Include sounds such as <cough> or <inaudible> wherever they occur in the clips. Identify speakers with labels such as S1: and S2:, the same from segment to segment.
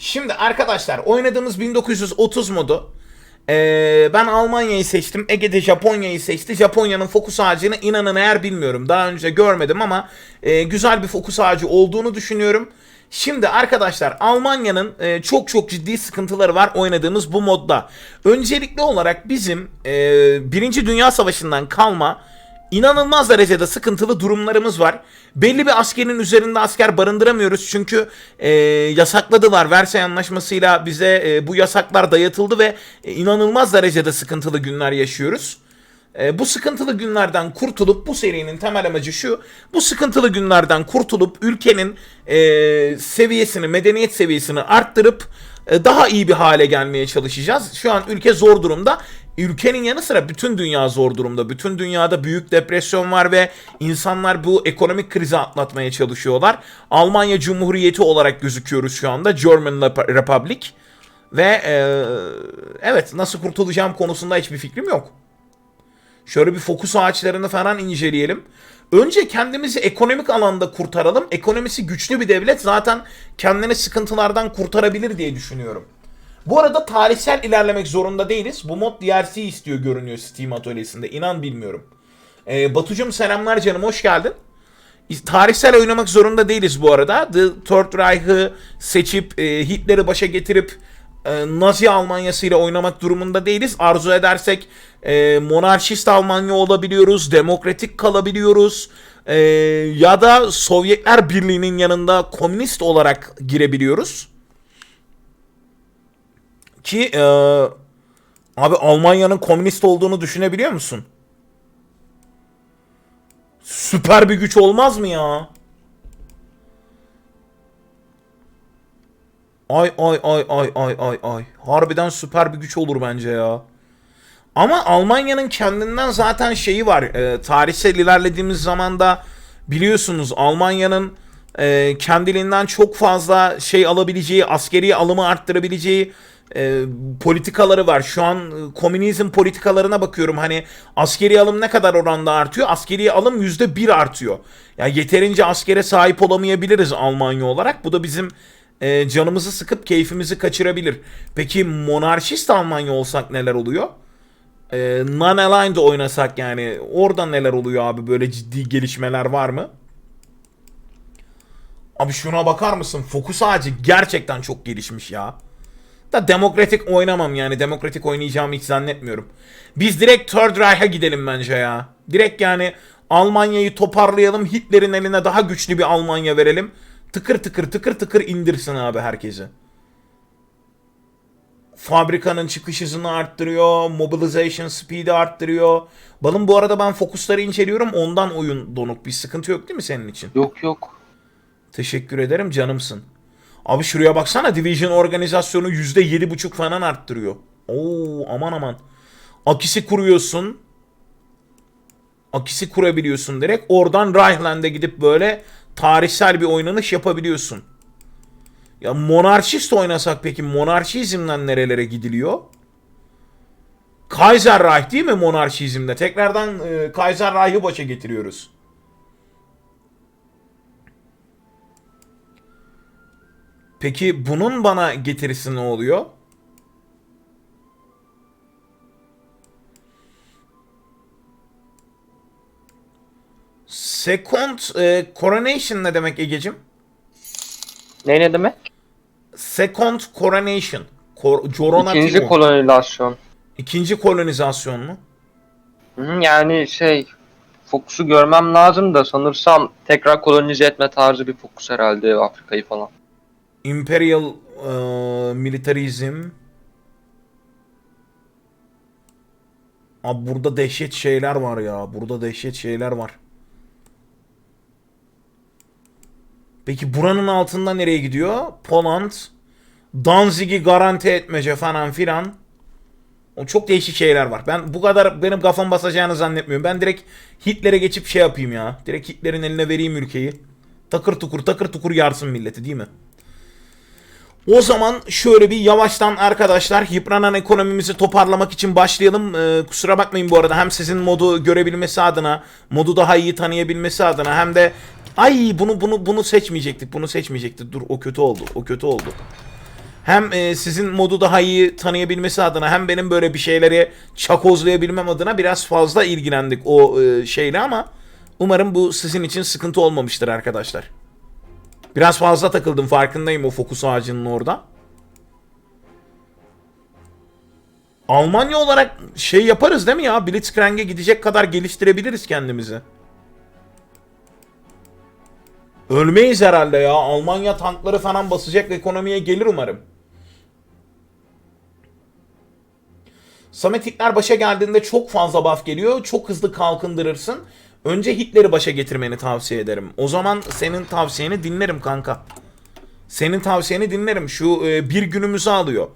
S1: Şimdi arkadaşlar oynadığımız 1930 modu. Ee, ben Almanya'yı seçtim. Ege'de Japonya'yı seçti. Japonya'nın fokus ağacını inanın eğer bilmiyorum. Daha önce görmedim ama e, güzel bir fokus ağacı olduğunu düşünüyorum. Şimdi arkadaşlar Almanya'nın e, çok çok ciddi sıkıntıları var oynadığımız bu modda. Öncelikli olarak bizim e, Birinci Dünya Savaşı'ndan kalma İnanılmaz derecede sıkıntılı durumlarımız var. Belli bir askerin üzerinde asker barındıramıyoruz çünkü e, yasakladılar. Versay Anlaşması'yla bize e, bu yasaklar dayatıldı ve e, inanılmaz derecede sıkıntılı günler yaşıyoruz. E, bu sıkıntılı günlerden kurtulup bu serinin temel amacı şu. Bu sıkıntılı günlerden kurtulup ülkenin e, seviyesini, medeniyet seviyesini arttırıp e, daha iyi bir hale gelmeye çalışacağız. Şu an ülke zor durumda. Ülkenin yanı sıra bütün dünya zor durumda. Bütün dünyada büyük depresyon var ve insanlar bu ekonomik krizi atlatmaya çalışıyorlar. Almanya Cumhuriyeti olarak gözüküyoruz şu anda. German Rep- Republic. Ve e, evet nasıl kurtulacağım konusunda hiçbir fikrim yok. Şöyle bir fokus ağaçlarını falan inceleyelim. Önce kendimizi ekonomik alanda kurtaralım. Ekonomisi güçlü bir devlet zaten kendini sıkıntılardan kurtarabilir diye düşünüyorum. Bu arada tarihsel ilerlemek zorunda değiliz. Bu mod DLC istiyor görünüyor Steam atölyesinde. İnan bilmiyorum. Ee, Batucum selamlar canım hoş geldin. Tarihsel oynamak zorunda değiliz bu arada. The Third Reich'ı seçip e, Hitler'i başa getirip e, Nazi Almanyası ile oynamak durumunda değiliz. Arzu edersek e, monarşist Almanya olabiliyoruz, demokratik kalabiliyoruz e, ya da Sovyetler Birliği'nin yanında komünist olarak girebiliyoruz. Ki e, abi Almanya'nın komünist olduğunu düşünebiliyor musun? Süper bir güç olmaz mı ya? Ay ay ay ay ay ay ay. Harbiden süper bir güç olur bence ya. Ama Almanya'nın kendinden zaten şeyi var. E, tarihsel ilerlediğimiz zamanda biliyorsunuz Almanya'nın e, kendiliğinden çok fazla şey alabileceği, askeri alımı arttırabileceği e, politikaları var. Şu an e, komünizm politikalarına bakıyorum. Hani askeri alım ne kadar oranda artıyor? Askeri alım yüzde bir artıyor. Ya yani yeterince askere sahip olamayabiliriz Almanya olarak. Bu da bizim e, canımızı sıkıp keyfimizi kaçırabilir. Peki monarşist Almanya olsak neler oluyor? E, Non-aligned oynasak yani orada neler oluyor abi? Böyle ciddi gelişmeler var mı? Abi şuna bakar mısın? Fokus ağacı gerçekten çok gelişmiş ya. Da demokratik oynamam yani. Demokratik oynayacağımı hiç zannetmiyorum. Biz direkt Third Reich'a gidelim bence ya. Direkt yani Almanya'yı toparlayalım. Hitler'in eline daha güçlü bir Almanya verelim. Tıkır tıkır tıkır tıkır indirsin abi herkesi. Fabrikanın çıkış hızını arttırıyor. Mobilization speed'i arttırıyor. Balım bu arada ben fokusları inceliyorum. Ondan oyun donuk. Bir sıkıntı yok değil mi senin için?
S2: Yok yok.
S1: Teşekkür ederim canımsın. Abi şuraya baksana Division organizasyonu %7.5 falan arttırıyor. Oo aman aman. Akisi kuruyorsun. Akisi kurabiliyorsun direkt. Oradan Reichland'e gidip böyle tarihsel bir oynanış yapabiliyorsun. Ya monarşist oynasak peki monarşizmden nerelere gidiliyor? Kaiserreich değil mi monarşizmde? Tekrardan e, Kaiserreich'ı başa getiriyoruz. Peki bunun bana getirisi ne oluyor? Second e, coronation ne demek Egecim?
S2: Ne ne demek?
S1: Second coronation. Kor.
S2: İkinci kolonilasyon.
S1: İkinci kolonizasyon mu?
S2: Yani şey fokusu görmem lazım da sanırsam tekrar kolonize etme tarzı bir fokus herhalde Afrika'yı falan.
S1: Imperial e, militarizm. Abi burada dehşet şeyler var ya. Burada dehşet şeyler var. Peki buranın altında nereye gidiyor? Poland. Danzig'i garanti etmece falan filan. O çok değişik şeyler var. Ben bu kadar benim kafam basacağını zannetmiyorum. Ben direkt Hitler'e geçip şey yapayım ya. Direkt Hitler'in eline vereyim ülkeyi. Takır tukur takır tukur yarsın milleti değil mi? O zaman şöyle bir yavaştan arkadaşlar yıpranan ekonomimizi toparlamak için başlayalım. Ee, kusura bakmayın bu arada hem sizin modu görebilmesi adına, modu daha iyi tanıyabilmesi adına hem de ay bunu bunu bunu seçmeyecektik. Bunu seçmeyecektik. Dur o kötü oldu. O kötü oldu. Hem e, sizin modu daha iyi tanıyabilmesi adına hem benim böyle bir şeyleri çakozlayabilmem adına biraz fazla ilgilendik o e, şeyle ama umarım bu sizin için sıkıntı olmamıştır arkadaşlar. Biraz fazla takıldım farkındayım o fokus ağacının orada. Almanya olarak şey yaparız değil mi ya? Blitzcrank'e gidecek kadar geliştirebiliriz kendimizi. Ölmeyiz herhalde ya. Almanya tankları falan basacak ekonomiye gelir umarım. Samet Hitler başa geldiğinde çok fazla buff geliyor. Çok hızlı kalkındırırsın. Önce Hitler'i başa getirmeni tavsiye ederim. O zaman senin tavsiyeni dinlerim kanka. Senin tavsiyeni dinlerim. Şu e, bir günümüzü alıyor.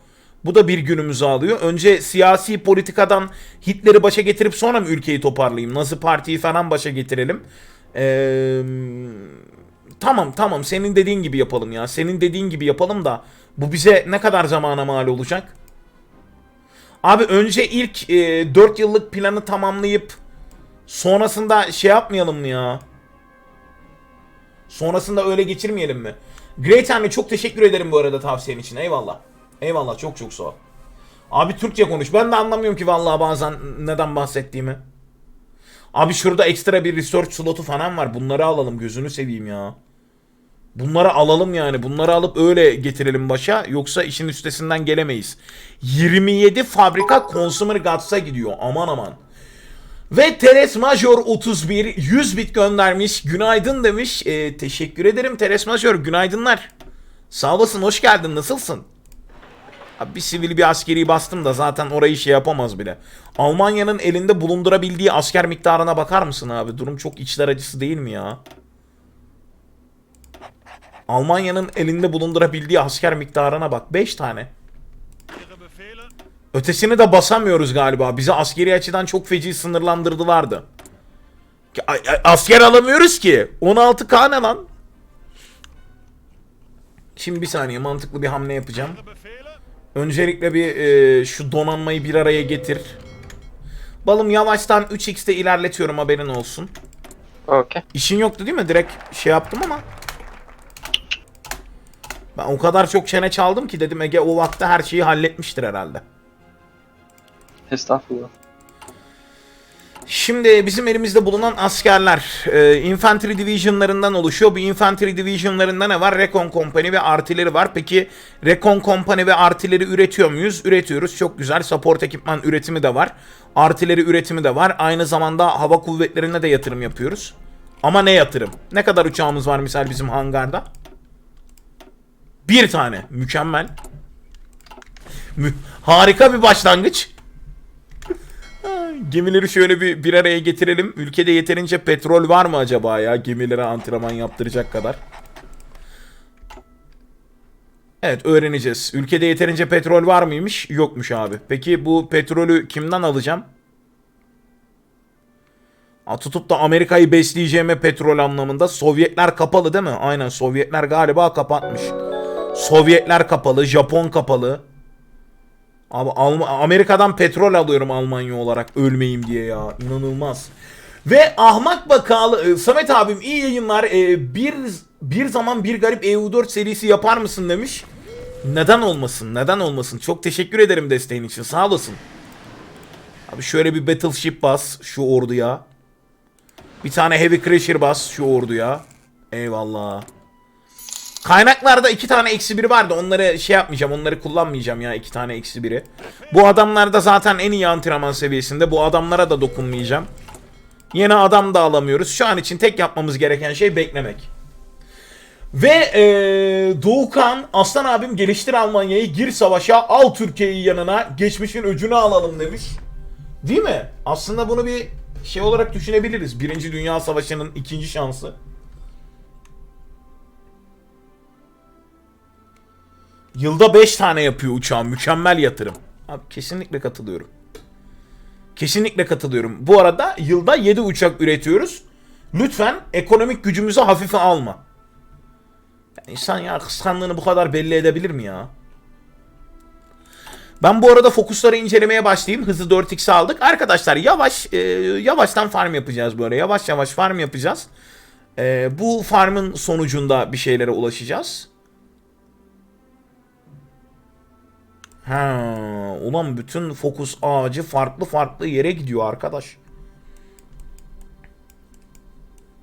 S1: Bu da bir günümüzü alıyor. Önce siyasi politikadan Hitler'i başa getirip sonra mı ülkeyi toparlayayım? Nazi Parti'yi falan başa getirelim. Eee... Tamam tamam senin dediğin gibi yapalım ya. Senin dediğin gibi yapalım da bu bize ne kadar zamana mal olacak? Abi önce ilk e, 4 yıllık planı tamamlayıp sonrasında şey yapmayalım mı ya? Sonrasında öyle geçirmeyelim mi? Great anne çok teşekkür ederim bu arada tavsiyen için. Eyvallah. Eyvallah çok çok sağ ol. Abi Türkçe konuş. Ben de anlamıyorum ki vallahi bazen neden bahsettiğimi. Abi şurada ekstra bir research slotu falan var. Bunları alalım gözünü seveyim ya. Bunları alalım yani. Bunları alıp öyle getirelim başa. Yoksa işin üstesinden gelemeyiz. 27 fabrika Consumer Guts'a gidiyor. Aman aman. Ve Teres Major 31 100 bit göndermiş. Günaydın demiş. Ee, teşekkür ederim Teres Major. Günaydınlar. Sağ olasın. Hoş geldin. Nasılsın? Abi bir sivil bir askeri bastım da zaten orayı şey yapamaz bile. Almanya'nın elinde bulundurabildiği asker miktarına bakar mısın abi? Durum çok içler acısı değil mi ya? Almanya'nın elinde bulundurabildiği asker miktarına bak. 5 tane. Ötesini de basamıyoruz galiba. Bizi askeri açıdan çok feci sınırlandırdılardı. Asker alamıyoruz ki. 16k ne lan? Şimdi bir saniye mantıklı bir hamle yapacağım. Öncelikle bir e, şu donanmayı bir araya getir. Balım yavaştan 3x'te ilerletiyorum haberin olsun.
S2: Okey.
S1: İşin yoktu değil mi? Direkt şey yaptım ama. Ben o kadar çok çene çaldım ki dedim Ege o vakte her şeyi halletmiştir herhalde.
S2: Estağfurullah.
S1: Şimdi bizim elimizde bulunan askerler e, infantry divisionlarından oluşuyor. Bu infantry divisionlarında ne var? Recon Company ve artileri var. Peki Recon Company ve artileri üretiyor muyuz? Üretiyoruz. Çok güzel. Support ekipman üretimi de var. Artileri üretimi de var. Aynı zamanda hava kuvvetlerine de yatırım yapıyoruz. Ama ne yatırım? Ne kadar uçağımız var misal bizim hangarda? Bir tane. Mükemmel. Mü- Harika bir başlangıç. Gemileri şöyle bir bir araya getirelim. Ülkede yeterince petrol var mı acaba ya gemilere antrenman yaptıracak kadar? Evet öğreneceğiz. Ülkede yeterince petrol var mıymış? Yokmuş abi. Peki bu petrolü kimden alacağım? Ha, tutup da Amerika'yı besleyeceğime petrol anlamında. Sovyetler kapalı değil mi? Aynen Sovyetler galiba kapatmış. Sovyetler kapalı, Japon kapalı. Abi Alm- Amerika'dan petrol alıyorum Almanya olarak ölmeyeyim diye ya. İnanılmaz. Ve ahmak bakalı e, Samet abim iyi yayınlar. E, bir bir zaman bir garip EU4 serisi yapar mısın demiş. Neden olmasın? Neden olmasın? Çok teşekkür ederim desteğin için. Sağ olasın. Abi şöyle bir battleship bas şu orduya. Bir tane heavy crusher bas şu orduya. Eyvallah. Kaynaklarda iki tane eksi biri vardı. Onları şey yapmayacağım. Onları kullanmayacağım ya iki tane eksi biri. Bu adamlar da zaten en iyi antrenman seviyesinde. Bu adamlara da dokunmayacağım. Yeni adam da alamıyoruz. Şu an için tek yapmamız gereken şey beklemek. Ve ee, Doğukan Aslan abim geliştir Almanya'yı gir savaşa al Türkiye'yi yanına geçmişin öcünü alalım demiş. Değil mi? Aslında bunu bir şey olarak düşünebiliriz. Birinci Dünya Savaşı'nın ikinci şansı. Yılda 5 tane yapıyor uçağın. Mükemmel yatırım. Abi kesinlikle katılıyorum. Kesinlikle katılıyorum. Bu arada yılda 7 uçak üretiyoruz. Lütfen ekonomik gücümüzü hafife alma. Ya insan ya kıskandığını bu kadar belli edebilir mi ya? Ben bu arada fokusları incelemeye başlayayım. Hızı 4x aldık. Arkadaşlar yavaş e, yavaştan farm yapacağız böyle. Yavaş yavaş farm yapacağız. E, bu farmın sonucunda bir şeylere ulaşacağız. Ha, ulan bütün fokus ağacı farklı farklı yere gidiyor arkadaş.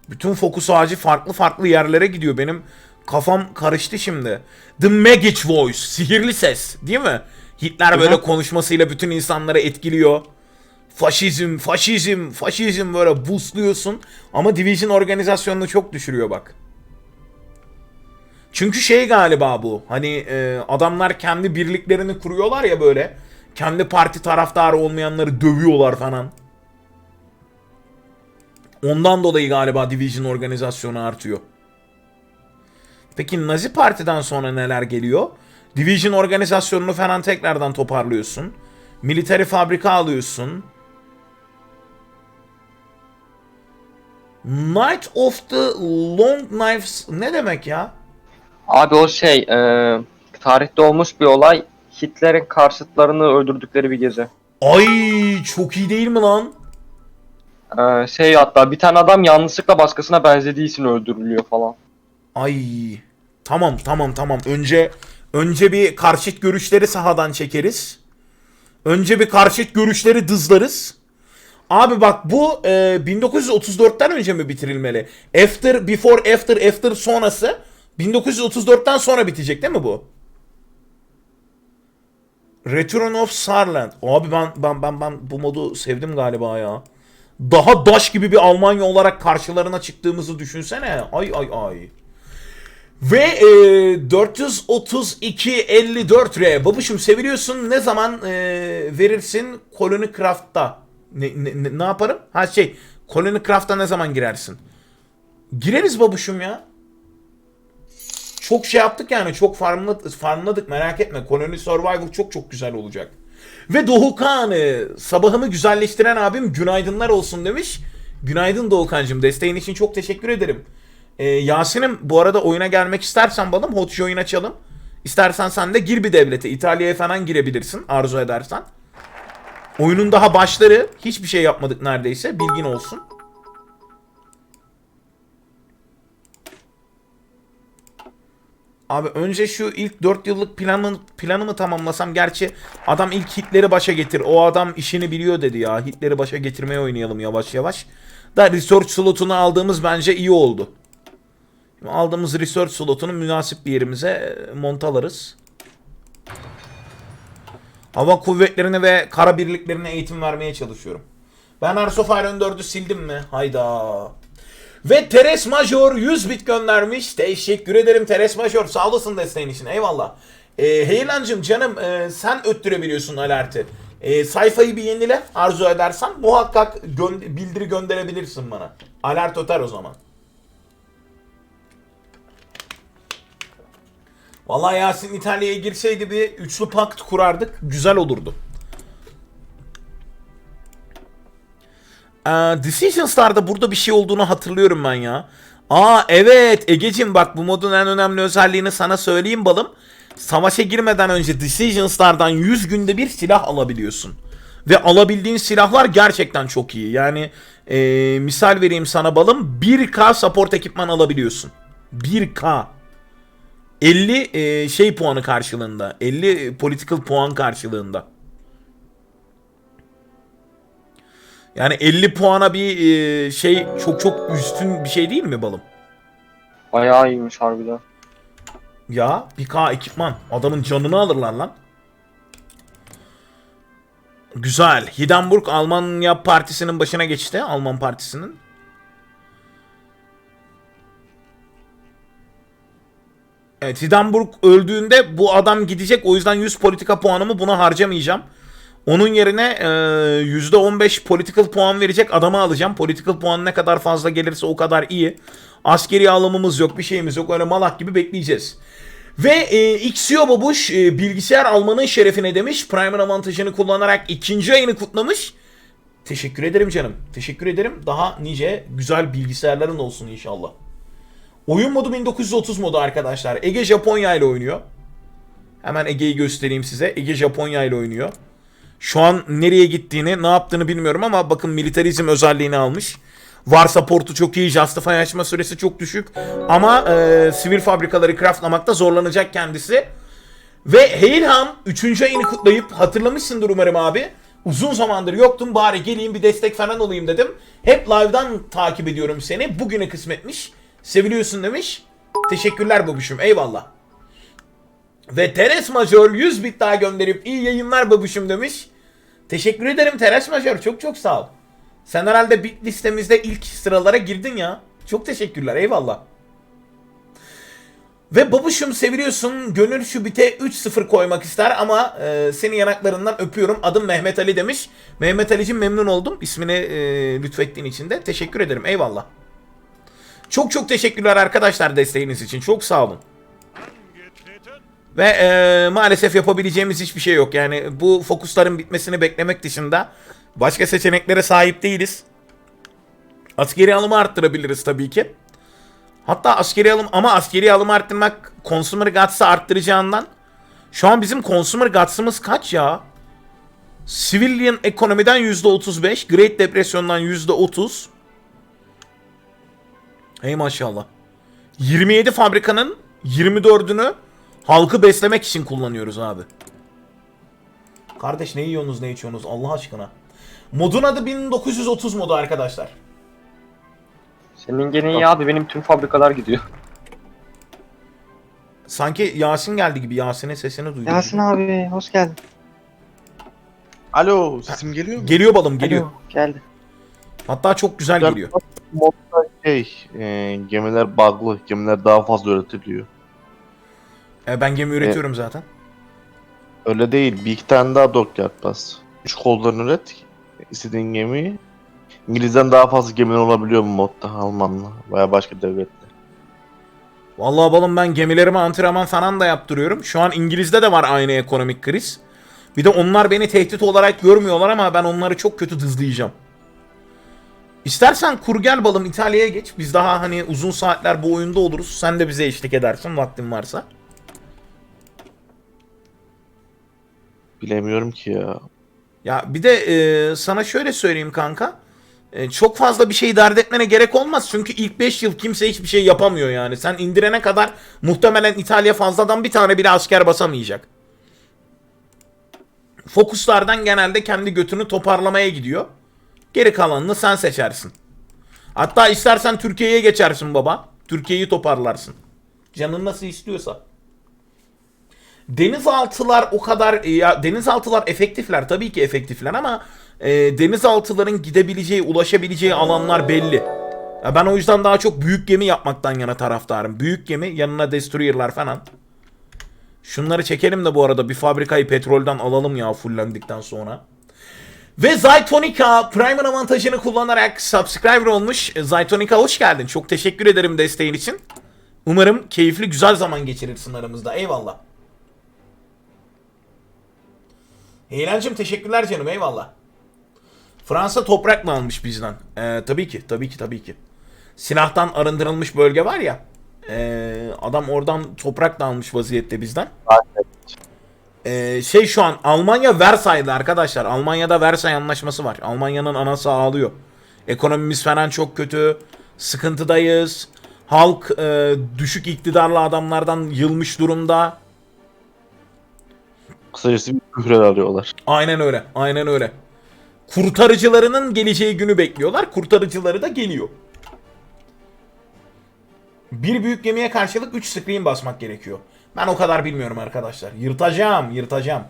S1: Bütün fokus ağacı farklı farklı yerlere gidiyor. Benim kafam karıştı şimdi. The Magic Voice, sihirli ses, değil mi? Hitler böyle konuşmasıyla bütün insanları etkiliyor. Faşizm, faşizm, faşizm böyle busluyorsun. Ama Division organizasyonunu çok düşürüyor bak. Çünkü şey galiba bu. Hani e, adamlar kendi birliklerini kuruyorlar ya böyle. Kendi parti taraftarı olmayanları dövüyorlar falan. Ondan dolayı galiba Division organizasyonu artıyor. Peki Nazi Parti'den sonra neler geliyor? Division organizasyonunu falan tekrardan toparlıyorsun. Military fabrika alıyorsun. Night of the Long Knives ne demek ya?
S2: Abi o şey e, tarihte olmuş bir olay. Hitler'in karşıtlarını öldürdükleri bir gezi.
S1: Ay çok iyi değil mi lan?
S2: E, şey hatta bir tane adam yanlışlıkla başkasına benzediği için öldürülüyor falan.
S1: Ay tamam tamam tamam. Önce önce bir karşıt görüşleri sahadan çekeriz. Önce bir karşıt görüşleri dızlarız. Abi bak bu e, 1934'ten önce mi bitirilmeli? After, before, after, after sonrası 1934'ten sonra bitecek değil mi bu? Return of Saarland. Abi ben ben ben ben bu modu sevdim galiba ya. Daha daş gibi bir Almanya olarak karşılarına çıktığımızı düşünsene. Ay ay ay. Ve e, 432-54R. Babuşum seviliyorsun. Ne zaman e, verirsin Colony Craft'ta? Ne, ne, ne, ne yaparım? Ha şey Colony Craft'a ne zaman girersin? Gireriz babuşum ya. Çok şey yaptık yani. Çok farmladık, farmladık merak etme. Colony Survivor çok çok güzel olacak. Ve Doğukan sabahımı güzelleştiren abim günaydınlar olsun demiş. Günaydın Doğukan'cığım. Desteğin için çok teşekkür ederim. Ee, Yasin'im bu arada oyuna gelmek istersen balım Hotch oyun açalım. İstersen sen de gir bir devlete. İtalya'ya falan girebilirsin arzu edersen. Oyunun daha başları hiçbir şey yapmadık neredeyse. Bilgin olsun. Abi önce şu ilk 4 yıllık planı, planımı tamamlasam. Gerçi adam ilk hitleri başa getir. O adam işini biliyor dedi ya. Hitleri başa getirmeye oynayalım yavaş yavaş. Da research slotunu aldığımız bence iyi oldu. Aldığımız research slotunu münasip bir yerimize e, montalarız. Hava kuvvetlerine ve kara birliklerine eğitim vermeye çalışıyorum. Ben Hearts of Iron 4'ü sildim mi? Hayda. Ve Teres Major 100 bit göndermiş. Teşekkür ederim Teres Major. Sağ olasın desteğin için. Eyvallah. Ee, Heylancım canım e, sen öttürebiliyorsun alerti. E, sayfayı bir yenile arzu edersen muhakkak gö- bildiri gönderebilirsin bana. Alert öter o zaman. Vallahi Yasin İtalya'ya girseydi bir üçlü pakt kurardık. Güzel olurdu. Ee, Decision Star'da burada bir şey olduğunu hatırlıyorum ben ya. Aa evet Egeciğim bak bu modun en önemli özelliğini sana söyleyeyim balım. Savaşa girmeden önce Decision Star'dan 100 günde bir silah alabiliyorsun. Ve alabildiğin silahlar gerçekten çok iyi. Yani e, misal vereyim sana balım 1K support ekipman alabiliyorsun. 1K. 50 e, şey puanı karşılığında. 50 political puan karşılığında. Yani 50 puana bir e, şey çok çok üstün bir şey değil mi balım?
S2: Bayağı iyiymiş harbiden.
S1: Ya 1K ekipman. Adamın canını alırlar lan. Güzel. Hindenburg Almanya partisinin başına geçti. Alman partisinin. Evet Hindenburg öldüğünde bu adam gidecek. O yüzden 100 politika puanımı buna harcamayacağım. Onun yerine e, %15 political puan verecek adamı alacağım. Political puan ne kadar fazla gelirse o kadar iyi. Askeri alımımız yok, bir şeyimiz yok. Öyle malak gibi bekleyeceğiz. Ve e, Xio Babuş e, bilgisayar almanın şerefine demiş. Primer avantajını kullanarak ikinci ayını kutlamış. Teşekkür ederim canım. Teşekkür ederim. Daha nice güzel bilgisayarların olsun inşallah. Oyun modu 1930 modu arkadaşlar. Ege Japonya ile oynuyor. Hemen Ege'yi göstereyim size. Ege Japonya ile oynuyor. Şu an nereye gittiğini, ne yaptığını bilmiyorum ama bakın militarizm özelliğini almış. Var support'u çok iyi, Justify açma süresi çok düşük. Ama e, sivil fabrikaları craftlamakta zorlanacak kendisi. Ve Heylham 3. ayını kutlayıp hatırlamışsındır umarım abi. Uzun zamandır yoktum bari geleyim bir destek falan olayım dedim. Hep live'dan takip ediyorum seni. Bugüne kısmetmiş. Seviliyorsun demiş. Teşekkürler babuşum eyvallah. Ve Teres Major 100 bit daha gönderip iyi yayınlar babuşum demiş. Teşekkür ederim Teres Major çok çok sağ ol. Sen herhalde bit listemizde ilk sıralara girdin ya. Çok teşekkürler eyvallah. Ve babuşum seviliyorsun. Gönül şu bite 3-0 koymak ister ama e, seni yanaklarından öpüyorum. Adım Mehmet Ali demiş. Mehmet Ali'cim memnun oldum. İsmini e, lütfettiğin için de. Teşekkür ederim. Eyvallah. Çok çok teşekkürler arkadaşlar desteğiniz için. Çok sağ olun. Ve e, maalesef yapabileceğimiz hiçbir şey yok. Yani bu fokusların bitmesini beklemek dışında başka seçeneklere sahip değiliz. Askeri alımı arttırabiliriz tabii ki. Hatta askeri alım ama askeri alım arttırmak consumer guts'ı arttıracağından şu an bizim consumer guts'ımız kaç ya? Civilian ekonomiden %35, Great Depression'dan %30. Hey maşallah. 27 fabrikanın 24'ünü halkı beslemek için kullanıyoruz abi. Kardeş ne yiyorsunuz ne içiyorsunuz Allah aşkına. Modun adı 1930 modu arkadaşlar.
S2: Senin gene iyi abi benim tüm fabrikalar gidiyor.
S1: Sanki Yasin geldi gibi. Yasin'in sesini duydum.
S2: Yasin abi hoş geldin.
S3: Alo sesim geliyor mu?
S1: Geliyor balım geliyor.
S2: Alo, geldi.
S1: Hatta çok güzel geliyor.
S3: Modda şey e, gemiler bug'lı. Gemiler daha fazla üretiliyor.
S1: E, ben gemi üretiyorum zaten.
S3: Öyle değil. Bir iki tane daha dockyard bas. Üç kollarını üret. istediğin gemiyi. İngiliz'den daha fazla gemiler olabiliyor bu modda Almanla veya başka devlette.
S1: Vallahi balım ben gemilerime antrenman falan da yaptırıyorum. Şu an İngiliz'de de var aynı ekonomik kriz. Bir de onlar beni tehdit olarak görmüyorlar ama ben onları çok kötü dızlayacağım. İstersen kur gel balım İtalya'ya geç. Biz daha hani uzun saatler bu oyunda oluruz. Sen de bize eşlik edersin vaktin varsa.
S3: Bilemiyorum ki ya.
S1: Ya bir de e, sana şöyle söyleyeyim kanka. E, çok fazla bir şey dert etmene gerek olmaz. Çünkü ilk 5 yıl kimse hiçbir şey yapamıyor yani. Sen indirene kadar muhtemelen İtalya fazladan bir tane bile asker basamayacak. Fokuslardan genelde kendi götünü toparlamaya gidiyor. Geri kalanını sen seçersin. Hatta istersen Türkiye'ye geçersin baba. Türkiye'yi toparlarsın. Canın nasıl istiyorsa. Denizaltılar o kadar ya denizaltılar efektifler tabii ki efektifler ama e, denizaltıların gidebileceği, ulaşabileceği alanlar belli. Ya ben o yüzden daha çok büyük gemi yapmaktan yana taraftarım. Büyük gemi yanına destroyer'lar falan. Şunları çekelim de bu arada bir fabrikayı petrolden alalım ya fullendikten sonra. Ve Zaytonica Prime'ın avantajını kullanarak subscriber olmuş. E, Zaytonica hoş geldin. Çok teşekkür ederim desteğin için. Umarım keyifli güzel zaman geçirirsin aramızda. Eyvallah. Eğlencim teşekkürler canım eyvallah. Fransa toprak mı almış bizden? Ee, tabii ki tabii ki tabii ki. Silahtan arındırılmış bölge var ya. ee, adam oradan toprak da almış vaziyette bizden. Ee, şey şu an Almanya Versay'da arkadaşlar. Almanya'da Versay anlaşması var. Almanya'nın anası ağlıyor. Ekonomimiz falan çok kötü. Sıkıntıdayız. Halk e, düşük iktidarlı adamlardan yılmış durumda.
S3: Kısacası bir küfür alıyorlar.
S1: Aynen öyle. Aynen öyle. Kurtarıcılarının geleceği günü bekliyorlar. Kurtarıcıları da geliyor. Bir büyük gemiye karşılık 3 screen basmak gerekiyor. Ben o kadar bilmiyorum arkadaşlar. Yırtacağım, yırtacağım.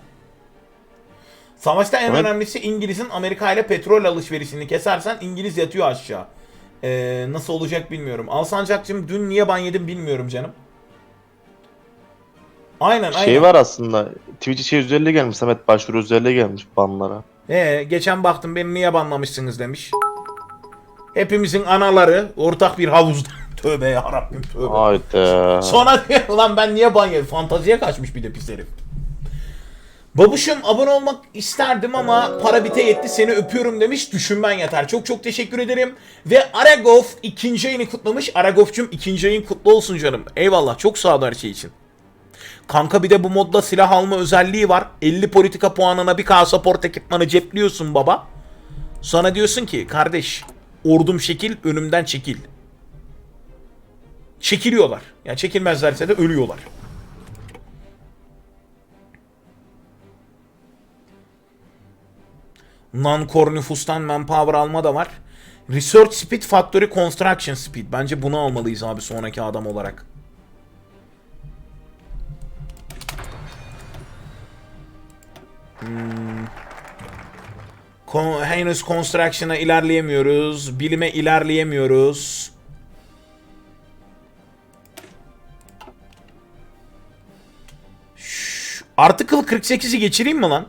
S1: Savaşta en
S3: Evet.
S1: önemlisi İngiliz'in Amerika ile petrol alışverişini kesersen İngiliz yatıyor aşağı. Ee, nasıl olacak bilmiyorum. Alsancak'cığım dün niye ban yedim bilmiyorum canım. Aynen aynen.
S3: Şey var aslında. Twitch'e şey üzerine gelmiş. Samet başvuru üzerine gelmiş banlara.
S1: Ee, geçen baktım beni niye banlamışsınız demiş. Hepimizin anaları ortak bir havuzda. <laughs> tövbe yarabbim tövbe.
S3: Hayda.
S1: Sonra diyor ulan ben niye ban yedim? Fantaziye kaçmış bir de pis herif. Babuşum abone olmak isterdim ama para bite yetti seni öpüyorum demiş. Düşünmen yeter. Çok çok teşekkür ederim. Ve Aragov ikinci ayını kutlamış. Aragov'cum ikinci ayın kutlu olsun canım. Eyvallah çok sağ ol her şey için. Kanka bir de bu modda silah alma özelliği var. 50 politika puanına bir kasaport ekipmanı cepliyorsun baba. Sana diyorsun ki kardeş ordum şekil önümden çekil. Çekiliyorlar. Yani çekilmezlerse de ölüyorlar. Non-core nüfustan manpower alma da var. Research Speed Factory Construction Speed. Bence bunu almalıyız abi sonraki adam olarak. Hmm. Kon- henüz Construction'a ilerleyemiyoruz. Bilime ilerleyemiyoruz. Şşş, Article 48'i geçireyim mi lan?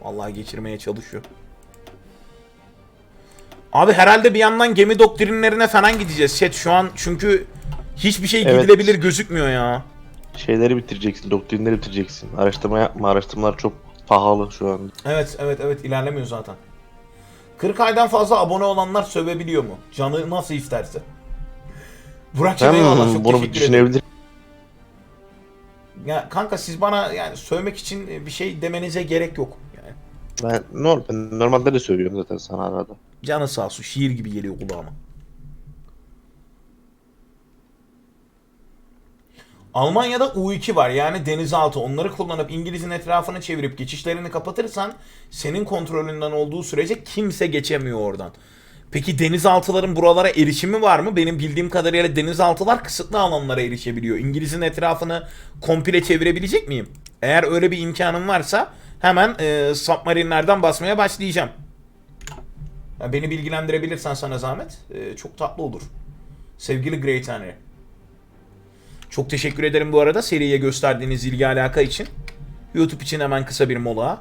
S1: Vallahi geçirmeye çalışıyor. Abi herhalde bir yandan gemi doktrinlerine falan gideceğiz. Chat şu an çünkü hiçbir şey
S3: Evet.
S1: gidilebilir gözükmüyor ya.
S3: Şeyleri bitireceksin, doktrinleri bitireceksin. Araştırma yapma, araştırmalar çok pahalı şu an.
S1: Evet evet evet ilerlemiyor zaten. 40 aydan fazla abone olanlar sövebiliyor mu? Canı nasıl isterse.
S3: Ben
S1: eyvallah çok
S3: bunu bir
S1: teşekkür ederim.
S3: düşünebilir.
S1: Ya kanka siz bana yani sövmek için bir şey demenize gerek yok. Yani
S3: Ben, normal, normalde de söylüyorum zaten sana arada.
S1: canı sağ olsun şiir gibi geliyor kulağıma. Almanya'da U2 var yani denizaltı. Onları kullanıp İngiliz'in etrafını çevirip geçişlerini kapatırsan senin kontrolünden olduğu sürece kimse geçemiyor oradan. Peki denizaltıların buralara erişimi var mı? Benim bildiğim kadarıyla denizaltılar kısıtlı alanlara erişebiliyor. İngiliz'in etrafını komple çevirebilecek miyim? Eğer öyle bir imkanım varsa hemen e, submarine'lerden basmaya başlayacağım. Ya beni bilgilendirebilirsen sana zahmet. e, çok tatlı olur. Sevgili Great Henry. Çok teşekkür ederim bu arada seriye gösterdiğiniz ilgi alaka için. YouTube için hemen kısa bir mola.